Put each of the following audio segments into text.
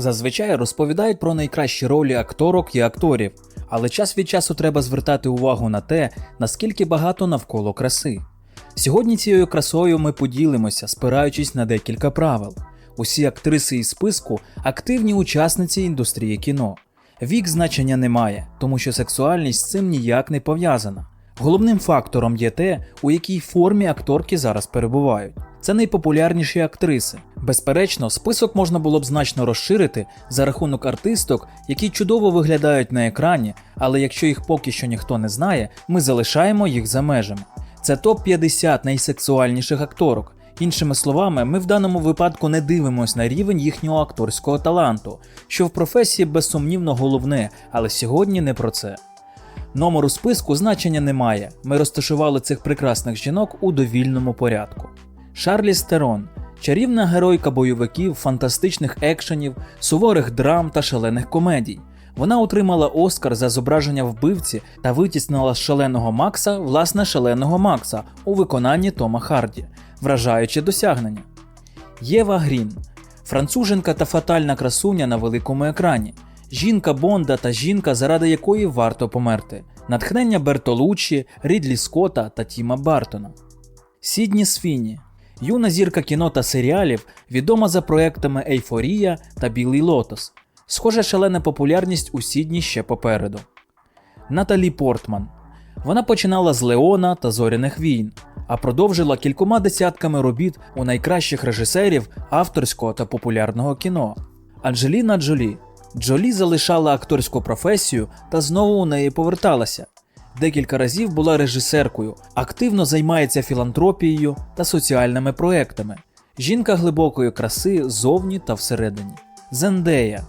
Зазвичай розповідають про найкращі ролі акторок і акторів, але час від часу треба звертати увагу на те, наскільки багато навколо краси. Сьогодні цією красою ми поділимося, спираючись на декілька правил. Усі актриси із списку активні учасниці індустрії кіно. Вік значення не має, тому що сексуальність з цим ніяк не пов'язана. Головним фактором є те, у якій формі акторки зараз перебувають. Це найпопулярніші актриси. Безперечно, список можна було б значно розширити за рахунок артисток, які чудово виглядають на екрані, але якщо їх поки що ніхто не знає, ми залишаємо їх за межами. Це топ-50 найсексуальніших акторок. Іншими словами, ми в даному випадку не дивимось на рівень їхнього акторського таланту, що в професії безсумнівно головне, але сьогодні не про це. Номеру списку значення немає. Ми розташували цих прекрасних жінок у довільному порядку. Шарлі Стерон чарівна геройка бойовиків, фантастичних екшенів, суворих драм та шалених комедій. Вона отримала Оскар за зображення вбивці та витіснила з шаленого Макса власне шаленого Макса у виконанні Тома Харді, вражаючи досягнення. Єва Грін француженка та фатальна красуня на великому екрані. Жінка Бонда та жінка, заради якої варто померти. Натхнення Бертолуччі, Рідлі Скотта та Тіма Бартона. Сідні Свіні юна зірка кіно та серіалів, відома за проектами Ейфорія та Білий Лотос. Схоже, шалена популярність у Сідні ще попереду. Наталі Портман. Вона починала з Леона та Зоряних війн, а продовжила кількома десятками робіт у найкращих режисерів авторського та популярного кіно. Анджеліна Джолі. Джолі залишала акторську професію та знову у неї поверталася. Декілька разів була режисеркою, активно займається філантропією та соціальними проектами. Жінка глибокої краси зовні та всередині. Зендея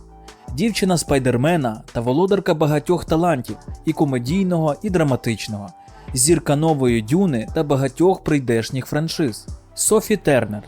дівчина спайдермена та володарка багатьох талантів і комедійного, і драматичного, зірка нової дюни та багатьох прийдешніх франшиз. Софі Тернер.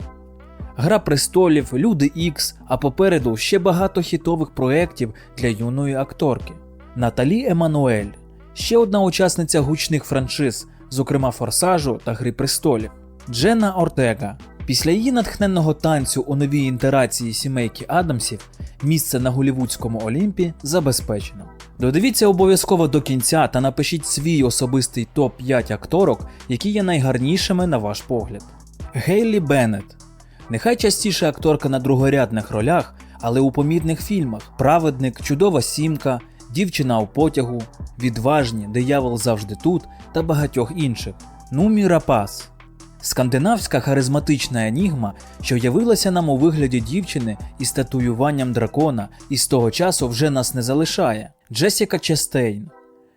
Гра престолів, Люди Ікс, а попереду ще багато хітових проєктів для юної акторки. Наталі Еммануель ще одна учасниця гучних франшиз, зокрема Форсажу та Гри престолів. Дженна Ортега. Після її натхненного танцю у новій інтерації сімейки Адамсів місце на голівудському Олімпі забезпечено. Додивіться обов'язково до кінця та напишіть свій особистий топ-5 акторок, які є найгарнішими на ваш погляд. Гейлі Беннет. Нехай частіше акторка на другорядних ролях, але у помітних фільмах Праведник, Чудова сімка, Дівчина у потягу, Відважні, Диявол завжди тут та багатьох інших. Нумі Рапас. Скандинавська харизматична енігма, що явилася нам у вигляді дівчини із татуюванням дракона і з того часу вже нас не залишає. Джесіка Честейн.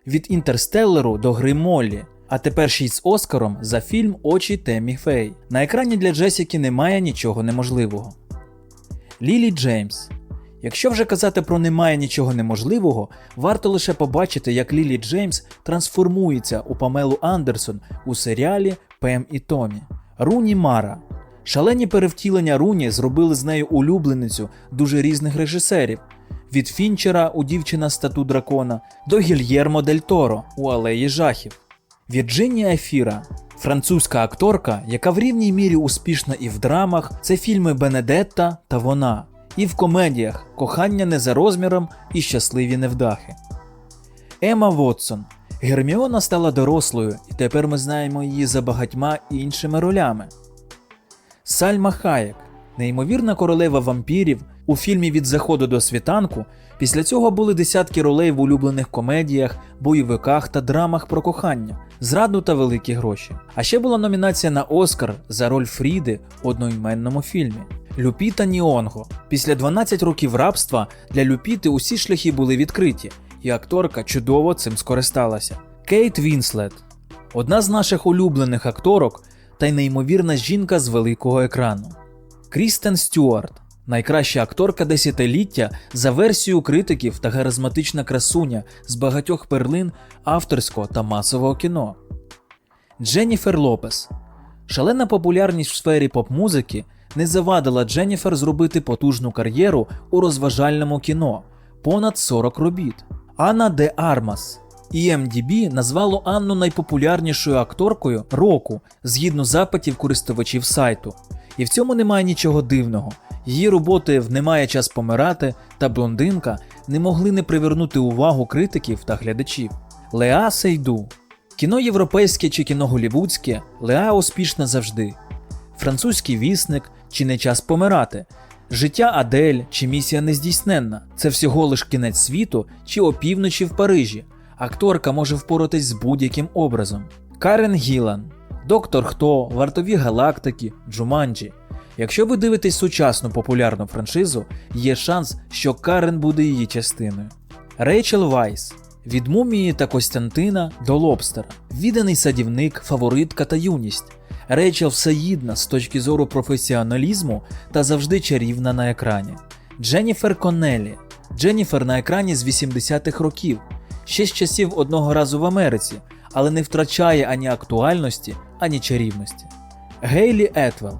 Від Інтерстеллеру до гри Моллі, а тепер ще й з Оскаром за фільм Очі Темі Фей. На екрані для Джесіки немає нічого неможливого. Лілі Джеймс. Якщо вже казати про немає нічого неможливого, варто лише побачити, як Лілі Джеймс трансформується у Памелу Андерсон у серіалі Пем і Томі. Руні Мара. Шалені перевтілення Руні зробили з нею улюбленицю дуже різних режисерів: від Фінчера у дівчина стату дракона до Гільєрмо Дель Торо у Алеї Жахів. Вірджинія Ефіра французька акторка, яка в рівній мірі успішна і в драмах, це фільми Бенедетта та вона, і в комедіях Кохання не за розміром і щасливі невдахи. Ема Вотсон. Герміона стала дорослою, і тепер ми знаємо її за багатьма іншими ролями. Сальма Хаєк, неймовірна королева вампірів у фільмі Від заходу до світанку. Після цього були десятки ролей в улюблених комедіях, бойовиках та драмах про кохання, зраду та великі гроші. А ще була номінація на Оскар за роль Фріди в одноіменному фільмі. Люпіта Ніонго. Після 12 років рабства для Люпіти усі шляхи були відкриті, і акторка чудово цим скористалася. Кейт Вінслет одна з наших улюблених акторок та й неймовірна жінка з великого екрану. Крістен Стюарт найкраща акторка десятиліття за версією критиків та харизматична красуня з багатьох перлин авторського та масового кіно. Дженніфер Лопес. Шалена популярність в сфері поп-музики не завадила Дженніфер зробити потужну кар'єру у розважальному кіно понад 40 робіт. Анна де Армас. EMDB назвало Анну найпопулярнішою акторкою року згідно запитів користувачів сайту. І в цьому немає нічого дивного. Її роботи в Немає час помирати та блондинка не могли не привернути увагу критиків та глядачів. Леа Сейду. Кіно європейське чи кіно голівудське Леа успішна завжди. Французький вісник чи не час помирати. Життя Адель чи місія нездійсненна це всього лиш кінець світу чи опівночі в Парижі. Акторка може впоратись з будь-яким образом. Карен Гілан, Доктор Хто, Вартові галактики, Джуманджі. Якщо ви дивитесь сучасну популярну франшизу, є шанс, що Карен буде її частиною. Рейчел Вайс від мумії та Костянтина до Лобстера, відданий садівник, фаворитка та юність. Рейчел всеїдна з точки зору професіоналізму та завжди чарівна на екрані. Дженніфер Коннелі. Дженніфер на екрані з 80-х років, ще з часів одного разу в Америці, але не втрачає ані актуальності, ані чарівності. Гейлі Етвелл.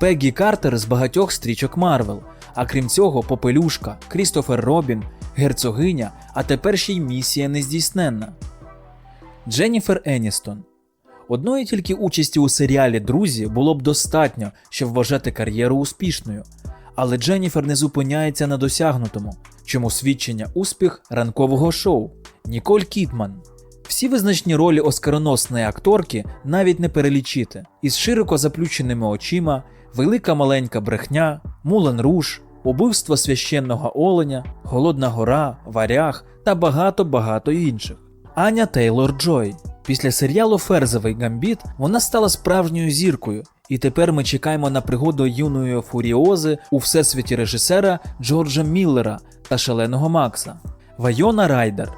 Пеггі Картер з багатьох стрічок Марвел, а крім цього, Попелюшка, Крістофер Робін, Герцогиня, а тепер ще й місія нездійсненна. Дженніфер Еністон. Одної тільки участі у серіалі Друзі було б достатньо, щоб вважати кар'єру успішною. Але Дженніфер не зупиняється на досягнутому, чому свідчення успіх ранкового шоу Ніколь Кітман. Всі визначні ролі оскароносної акторки навіть не перелічити, із широко заплющеними очима, велика маленька брехня, Мулен Руш, убивство священного оленя, Голодна гора, Варяг та багато-багато інших. Аня Тейлор Джой. Після серіалу Ферзовий гамбіт вона стала справжньою зіркою, і тепер ми чекаємо на пригоду юної фуріози у всесвіті режисера Джорджа Міллера та шаленого Макса. Вайона Райдер.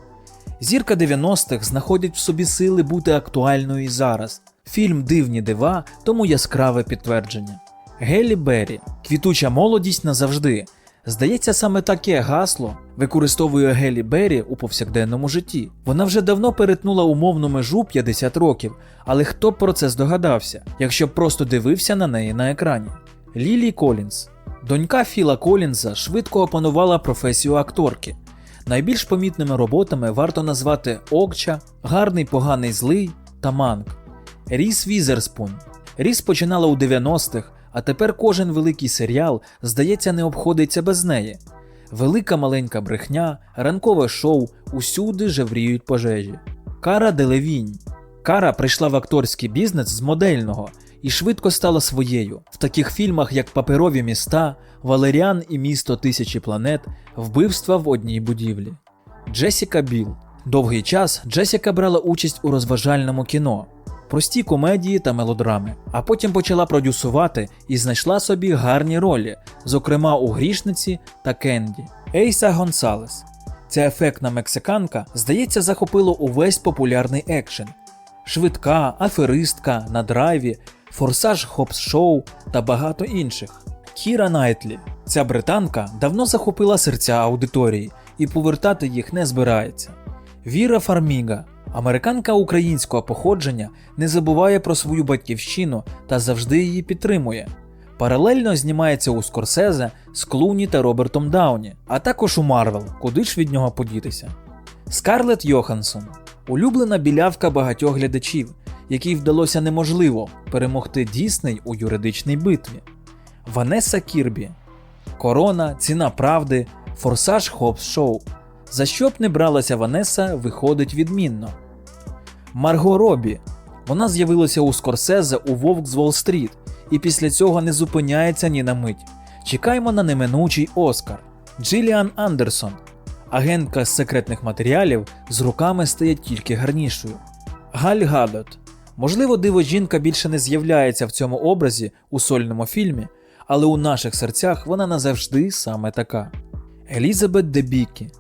Зірка 90-х знаходить в собі сили бути актуальною і зараз. Фільм Дивні дива тому яскраве підтвердження. Гелі Беррі. Квітуча молодість назавжди. Здається, саме таке гасло використовує Гелі Беррі у повсякденному житті. Вона вже давно перетнула умовну межу 50 років, але хто б про це здогадався, якщо б просто дивився на неї на екрані? Лілі Колінс. Донька Філа Колінза швидко опанувала професію акторки. Найбільш помітними роботами варто назвати Окча, Гарний поганий злий та Манк. Ріс Візерспун. Ріс починала у 90-х, а тепер кожен великий серіал, здається, не обходиться без неї. Велика маленька брехня, ранкове шоу, усюди жевріють пожежі. Кара Делевінь. Кара прийшла в акторський бізнес з модельного і швидко стала своєю. В таких фільмах, як Паперові міста, Валеріан і Місто тисячі планет, вбивства в одній будівлі. Джесіка Біл. Довгий час Джесіка брала участь у розважальному кіно, прості комедії та мелодрами, а потім почала продюсувати і знайшла собі гарні ролі, зокрема у Грішниці та Кенді. Ейса Гонсалес. Ця ефектна мексиканка, здається, захопила увесь популярний екшен. Швидка, аферистка, на драйві, форсаж хопс шоу та багато інших. Кіра Найтлі. Ця британка давно захопила серця аудиторії і повертати їх не збирається. Віра Фарміга. Американка українського походження не забуває про свою батьківщину та завжди її підтримує. Паралельно знімається у Скорсезе з Клуні та Робертом Дауні, а також у Марвел, куди ж від нього подітися. Скарлетт Йоханссон улюблена білявка багатьох глядачів, якій вдалося неможливо перемогти Дісней у юридичній битві. Ванеса Кірбі, Корона, Ціна правди, Форсаж Хопс Шоу. За що б не бралася Ванеса, виходить відмінно. Марго Робі. Вона з'явилася у Скорсезе у Вовк з Уолл-стріт і після цього не зупиняється ні на мить. Чекаємо на неминучий Оскар. Джиліан Андерсон. Агентка з секретних матеріалів з руками стає тільки гарнішою. Галь Гадот. Можливо, диво жінка більше не з'являється в цьому образі у сольному фільмі, але у наших серцях вона назавжди саме така. Елізабет Дебікі.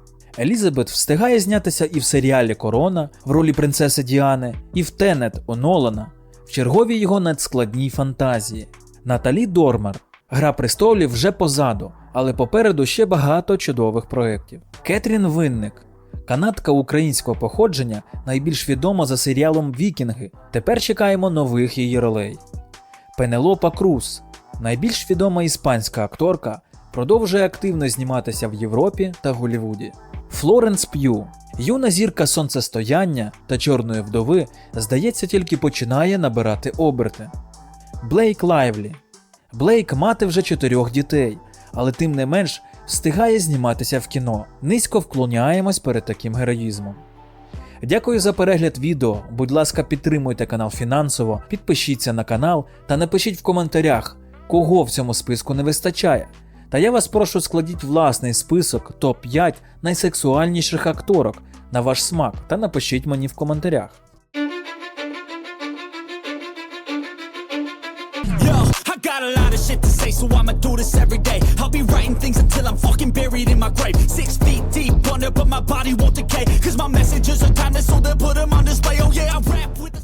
Елізабет встигає знятися і в серіалі Корона в ролі принцеси Діани, і в Тенет у Нолана, в черговій його надскладній фантазії. Наталі Дормер. Гра престолів вже позаду, але попереду ще багато чудових проєктів. Кетрін Винник. Канадка українського походження найбільш відома за серіалом Вікінги. Тепер чекаємо нових її ролей. Пенелопа Круз. Найбільш відома іспанська акторка, продовжує активно зніматися в Європі та Голлівуді. Флоренс П'ю. Юна зірка сонцестояння та чорної вдови, здається, тільки починає набирати оберти. Блейк Лайвлі. Блейк мати вже чотирьох дітей, але тим не менш встигає зніматися в кіно. Низько вклоняємось перед таким героїзмом. Дякую за перегляд відео. Будь ласка, підтримуйте канал фінансово, підпишіться на канал та напишіть в коментарях, кого в цьому списку не вистачає. Та я вас прошу складіть власний список топ-5 найсексуальніших акторок на ваш смак та напишіть мені в коментарях. Oh